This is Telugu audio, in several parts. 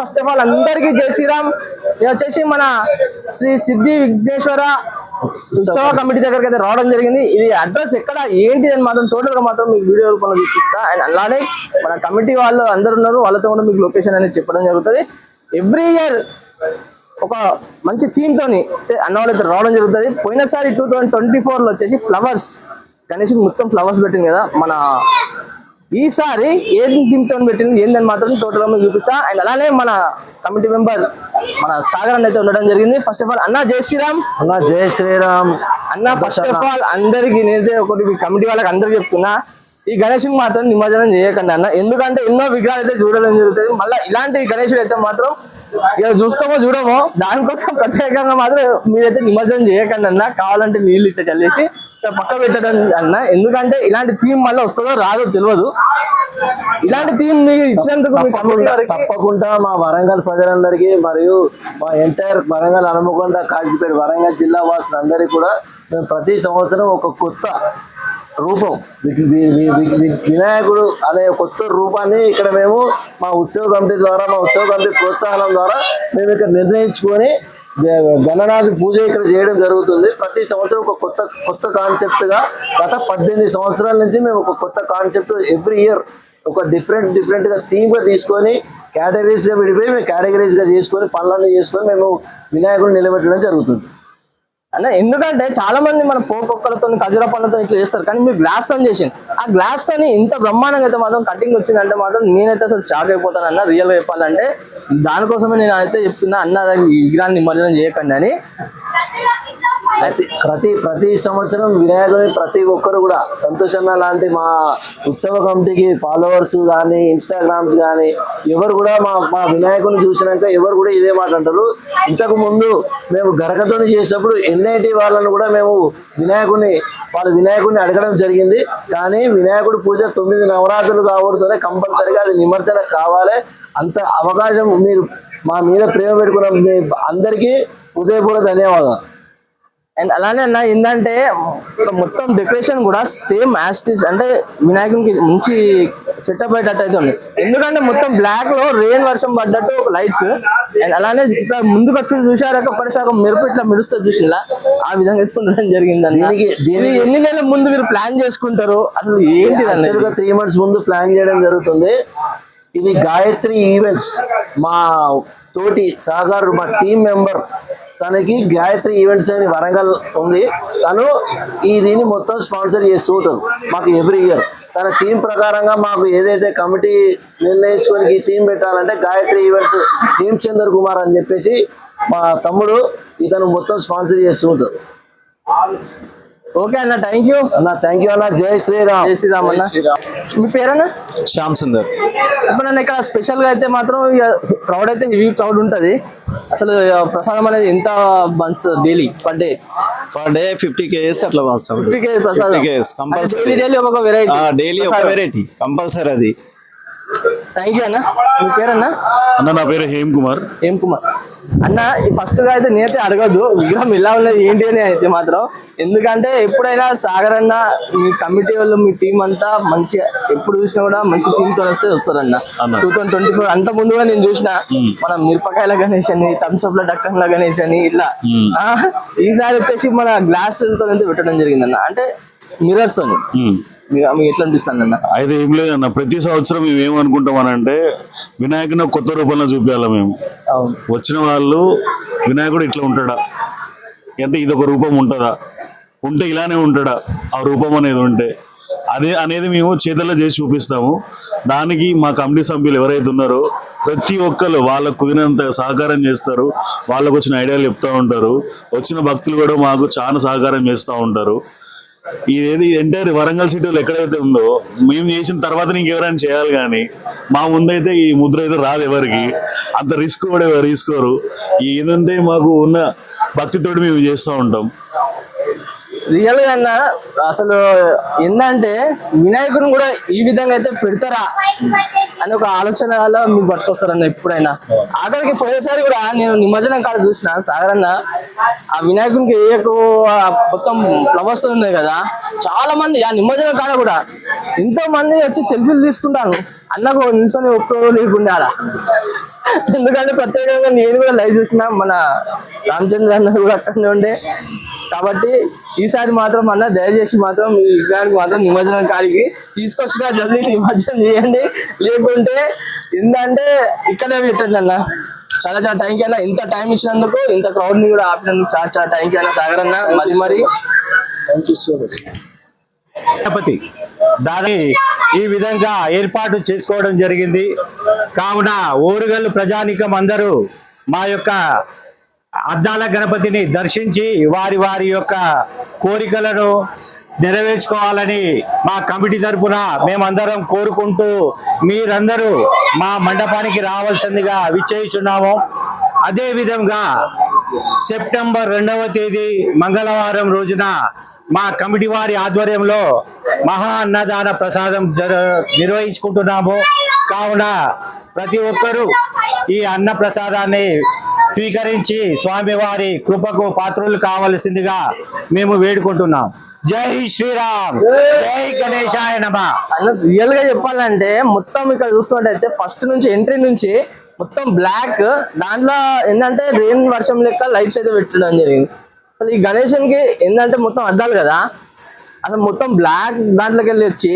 ఫస్ట్ ఆఫ్ ఆల్ అందరికీ జై శ్రీరామ్. వచ్చేసి మన శ్రీ సిద్ధి విఘ్నేశ్వర ఉత్సవ కమిటీ దగ్గరికి అయితే రావడం జరిగింది. ఇది అడ్రస్ ఎక్కడ ఏంటి అని మాత్రం టోటల్గా మాత్రం మీకు వీడియో రూపంలో చూపిస్తా. అండ్ అలానే మన కమిటీ వాళ్ళు అందరు ఉన్నారు. వాళ్ళతో కూడా మీకు లొకేషన్ అనేది చెప్పడం జరుగుతుంది. ఎవ్రీ ఇయర్ ఒక మంచి థీమ్ తోని అన్నవాళ్ళు అయితే రావడం జరుగుతుంది. పోయినసారి టూ థౌసండ్ ట్వంటీ ఫోర్లో వచ్చేసి ఫ్లవర్స్ కనీసం మొత్తం ఫ్లవర్స్ పెట్టింది కదా మన ఈసారి ఏం తోని పెట్టింది ఏందని మాత్రం టోటల్ మీకు చూపిస్తా. అండ్ అలానే మన కమిటీ మెంబర్ మన సాగర్ అన్న అయితే ఉండడం జరిగింది. ఫస్ట్ ఆఫ్ ఆల్ అన్న జై శ్రీరామ్. అన్న జై శ్రీరామ్. అన్న ఫస్ట్ ఆఫ్ ఆల్ అందరికి నేనైతే ఒకటి కమిటీ వాళ్ళకి అందరికి చెప్తున్నా. ఈ గణేషుని మాత్రం నిమజ్జనం చేయకండి అన్న. ఎందుకంటే ఎన్నో విగ్రహాలు అయితే చూడడం జరుగుతుంది. మళ్ళీ ఇలాంటి గణేషుడు అయితే మాత్రం ఇక చూస్తామో చూడమో. దానికోసం ప్రత్యేకంగా మాత్రం మీరైతే నిమజ్జనం చేయకండి అన్న. కావాలంటే నీళ్ళు ఇట్లా చల్లేసి పక్క పెట్టడం అన్న. ఎందుకంటే ఇలాంటి థీమ్ మళ్ళీ వస్తుందో రాదో తెలియదు ఇలాంటి థీమ్ మీకు ఇచ్చినందుకు తప్పకుండా మా వరంగల్ ప్రజలందరికీ మరియు మా ఎంటైర్ వరంగల్ హనుమకొండ కాజీపేట వరంగల్ జిల్లా వాసులందరికీ కూడా మేము ప్రతి సంవత్సరం ఒక కొత్త రూపం. వినాయకుడు అనే కొత్త రూపాన్ని ఇక్కడ మేము మా ఉత్సవ కమిటీ ద్వారా మా ఉత్సవ కమిటీ ప్రోత్సాహం ద్వారా మేము ఇక్కడ నిర్ణయించుకొని గ- గణనాథి పూజ ఇక్కడ చేయడం జరుగుతుంది. ప్రతి సంవత్సరం ఒక కొత్త కొత్త కాన్సెప్ట్గా గత పద్దెనిమిది సంవత్సరాల నుంచి మేము ఒక కొత్త కాన్సెప్ట్ ఎవ్రీ ఇయర్ ఒక డిఫరెంట్ డిఫరెంట్గా థీమ్గా తీసుకొని కేటగిరీస్గా విడిపోయి మేము కేటగిరీస్గా చేసుకొని పనులన్నీ చేసుకొని మేము వినాయకుడిని నిలబెట్టడం జరుగుతుంది. అన్న ఎందుకంటే చాలా మంది మన పోకొక్కలతో ఖజుర పళ్ళతో ఇట్లా చేస్తారు. కానీ మీరు గ్లాస్తో చేసింది ఆ గ్లాస్ తోని ఇంత బ్రహ్మాండంగా అయితే మాత్రం కటింగ్ వచ్చిందంటే మాత్రం నేనైతే అసలు షాక్ అయిపోతాను అన్న రియల్గా చెప్పాలంటే. దానికోసమే నేను అయితే చెప్తున్నా అన్న ఈ విగ్రహాన్ని నిమజ్జనం చేయకండి అని. ప్రతి ప్రతి ప్రతి సంవత్సరం వినాయకుని ప్రతి ఒక్కరు కూడా సంతోషన్న లాంటి మా ఉత్సవ కమిటీకి ఫాలోవర్స్ కానీ ఇన్స్టాగ్రామ్స్ కానీ ఎవరు కూడా మా మా వినాయకుని చూసినాక ఎవరు కూడా ఇదే మాట అంటారు. ఇంతకు ముందు మేము గరకతోని చేసేటప్పుడు ఎన్ఐటి వాళ్ళను కూడా మేము వినాయకుని వాళ్ళ వినాయకుడిని అడగడం జరిగింది. కానీ వినాయకుడి పూజ తొమ్మిది నవరాత్రులు కావడంతోనే కంపల్సరిగా అది నిమజ్జన కావాలి. అంత అవకాశం మీరు మా మీద ప్రేమ పెట్టుకున్న మీ అందరికీ ఉదయపూర్వ ధన్యవాదాలు. అండ్ అలానే అన్న ఏంటంటే మొత్తం డెకరేషన్ కూడా సేమ్ యాస్టిస్ అంటే వినాయకునికి మంచి సెటప్ అయ్యేటట్టు అయితే ఉంది. ఎందుకంటే మొత్తం బ్లాక్లో రెయిన్ వర్షం పడ్డట్టు లైట్స్ అండ్ అలానే ఇట్లా ముందుకు వచ్చి చూసారాక ఒకటిసారి ఒక మెరుపు ఇట్లా మెరుస్తుంది చూసిలా ఆ విధంగా వేసుకుంటడం జరిగింది అన్న దీనికి- ఎన్ని నెలల ముందు మీరు ప్లాన్ చేసుకుంటారు? అసలు ఏంటి త్రీ మంత్స్ ముందు ప్లాన్ చేయడం జరుగుతుంది. ఇది గాయత్రి ఈవెంట్స్ మా తోటి సహకారు మా టీం మెంబర్ తనకి గాయత్రి ఈవెంట్స్ అని వరంగల్ ఉంది. తను ఈ దీన్ని మొత్తం స్పాన్సర్ చేస్తూ ఉంటారు మాకు ఎవ్రీ ఇయర్ తన టీం ప్రకారంగా మాకు ఏదైతే కమిటీ నిర్ణయించుకొని ఈ టీం పెట్టాలంటే గాయత్రి ఈవెంట్స్ హేమచందర్ కుమార్ అని చెప్పేసి మా తమ్ముడు ఇతను మొత్తం స్పాన్సర్ చేస్తూ ఉంటారు ఓకే అన్న థ్యాంక్ యూ అన్న థ్యాంక్ యూ అన్న. జై శ్రీరామ్. జై శ్రీరామ్ అన్న. మీ పేరన్నా? శ్యామ్ సుందర్. ఇప్పుడు నన్ను ఇక్కడ స్పెషల్గా అయితే మాత్రం క్రౌడ్ అయితే హెవీ క్రౌడ్ ఉంటది. అసలు ప్రసాదం అనేది ఎంత bunch daily? Per day per day fifty kgs అట్లా వస్తాం. ఫిఫ్టీ కేజీ ప్రసాదం? కంపల్సరీ డైలీ ఒక్కొక్క వెరైటీ డైలీ ఒక వెరైటీ కంపల్సరీ అది. థ్యాంక్ యూ అన్న. మీ పేరన్నా? అన్న నా పేరు హేమ్ కుమార్. ఏం కుమార్. అన్న ఫస్ట్గా అయితే నేనైతే అడగద్దు. విగ్రహం ఎలా ఉన్నది ఏంటి అని అయితే మాత్రం. ఎందుకంటే ఎప్పుడైనా సాగర్ అన్న మీ కమిటీ వాళ్ళు మీ టీం అంతా మంచి ఎప్పుడు చూసినా కూడా మంచి టీమ్తో వస్తే వస్తారన్న. అన్న. టూ థౌసండ్ ట్వంటీ ఫోర్ అంత ముందుగా నేను చూసిన మన మిరపకాయల గణేష్ అని థమ్స్ అప్ ల డక్కన్ల గణేష్ అని ఇట్లా. ఆ, ఈసారి వచ్చేసి మన గ్లాస్తో అయితే పెట్టడం జరిగిందన్న. అంటే మిరర్స్ అని. మీకు ఎట్లా అనిపిస్తుంది అన్న? అయితే ఏం లేదన్న ప్రతి సంవత్సరం మేము ఏమనుకుంటామనంటే వినాయకుని కొత్త రూపంలో చూపించాలి మేము. వచ్చిన వాళ్ళు వినాయకుడు ఇట్లా ఉంటాడా? అంటే ఇది ఒక రూపం ఉంటుందా? ఉంటే ఇలానే ఉంటాడా? ఆ రూపం అనేది ఉంటే. అదే అనేది మేము చేతుల్లో చేసి చూపిస్తాము. దానికి మా కమిటీ సభ్యులు ఎవరైతే ఉన్నారో ప్రతి ఒక్కరు వాళ్ళకు కుదిరినంత సహకారం చేస్తారు. వాళ్ళకు వచ్చిన ఐడియాలు చెప్తా ఉంటారు. వచ్చిన భక్తులు కూడా మాకు చాలా సహకారం చేస్తూ ఉంటారు. ఇదేది ఎంటైర్ వరంగల్ సిటీలో ఎక్కడైతే ఉందో మేము చేసిన తర్వాత ఇంకెవరైనా చేయాలి కానీ మా ముందైతే ఈ ముద్ర అయితే రాదు ఎవరికి. అంత రిస్క్ కూడా ఎవరు తీసుకోరు. ఏంటంటే మాకు ఉన్న భక్తితోటి మేము చేస్తూ ఉంటాం. రియల్గా అన్న అసలు ఏంటంటే వినాయకుడిని కూడా ఈ విధంగా అయితే పెడతారా అని ఒక ఆలోచనలో మీకు పట్టుకొస్తారన్న ఎప్పుడైనా. ఆఖరికి పోయేసారి కూడా నేను నిమజ్జనం కాడ చూసిన సాగరన్న ఆ వినాయకునికి ఏ ఎక్కువ మొత్తం ఫ్లవర్స్ ఉన్నాయి కదా. చాలా మంది ఆ నిమజ్జనం కాడ కూడా ఎంతో మంది వచ్చి సెల్ఫీలు తీసుకుంటాను అన్నకు నిల్చొని ఒక్కో లేకుండా ఆడ. ఎందుకంటే ప్రత్యేకంగా నేను కూడా లైవ్ చూసిన మన రామచంద్ర అన్నది కూడా అక్కడనే ఉండే. కాబట్టి ఈసారి మాత్రం అన్న దయచేసి మాత్రం ఈ విగ్రహానికి మాత్రం నిమజ్జనం కాడికి తీసుకొచ్చిన జల్దీ నిమజ్జనం చేయండి. లేకుంటే ఏంటంటే ఇక్కడే పెట్టండి అన్న. చాలా చాలా థ్యాంక్ అన్న. ఇంత టైం ఇచ్చినందుకు ఇంత క్రౌడ్ని కూడా ఆపినందుకు చాలా చాలా థ్యాంక్ అన్న సాగర్ అన్న. మరి మరి. Thank you so much Ganapati దాని ఈ విధంగా ఏర్పాటు చేసుకోవడం జరిగింది. కావున ఓరుగల్లు ప్రజానికం అందరూ మా యొక్క అద్దాల గణపతిని దర్శించి వారి వారి యొక్క కోరికలను నెరవేర్చుకోవాలని మా కమిటీ తరఫున మేమందరం కోరుకుంటూ మీరందరూ మా మండపానికి రావాల్సిందిగా విచ్చేయుచున్నాము అదేవిధంగా సెప్టెంబర్ రెండవ తేదీ మంగళవారం రోజున మా కమిటీ వారి ఆధ్వర్యంలో మహా అన్నదాన ప్రసాదం జర నిర్వహించుకుంటున్నాము. కావున ప్రతి ఒక్కరూ ఈ అన్న ప్రసాదాన్ని స్వీకరించి స్వామివారి కృపకు పాత్రులు కావలసిందిగా మేము వేడుకుంటున్నాం. జై శ్రీరామ్. జై గణేశాయ అన్న రియల్గా చెప్పాలంటే మొత్తం ఇక్కడ చూసుకుంటే ఫస్ట్ నుంచి ఎంట్రీ నుంచి మొత్తం బ్లాక్ దాంట్లో ఏంటంటే రెయిన్ వర్షం లెక్క లైట్స్ అయితే పెట్టడం జరిగింది. అసలు ఈ గణేషన్ ఏంటంటే మొత్తం అద్దాలు కదా? అసలు మొత్తం బ్లాక్ దాంట్లోకి వెళ్ళి వచ్చి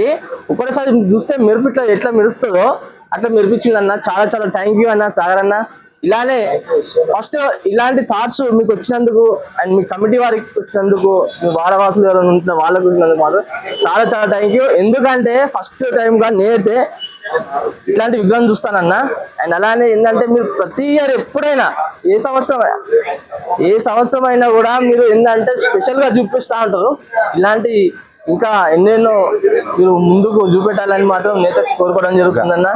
ఒకటేసారి చూస్తే మెరుపు ఇట్లా ఎట్లా మెరుస్తుందో అట్లా మెరిపించింది అన్న. చాలా చాలా థ్యాంక్ యూ అన్న సాగర్ అన్న. ఇలానే ఫస్ట్ ఇలాంటి థాట్స్ మీకు వచ్చినందుకు అండ్ మీ కమిటీ వారికి వచ్చినందుకు మీ వాడవాసులు ఎవరైనా ఉంటున్న వాళ్ళకి వచ్చినందుకు మాత్రం చాలా చాలా థ్యాంక్ యూ ఎందుకంటే ఫస్ట్ టైంగా నేనైతే ఇట్లాంటి విగ్రహం చూస్తానన్నా. అండ్ అలానే ఏంటంటే మీరు ప్రతి ఇయర్ ఎప్పుడైనా ఏ సంవత్సరం ఏ సంవత్సరం అయినా కూడా మీరు ఏంటంటే స్పెషల్గా చూపిస్తూ చూపిస్తా ఉంటారు. ఇలాంటి ఇంకా ఎన్నెన్నో మీరు ముందుకు చూపెట్టాలని మాత్రం నేత కోరుకోవడం జరుగుతుందన్న.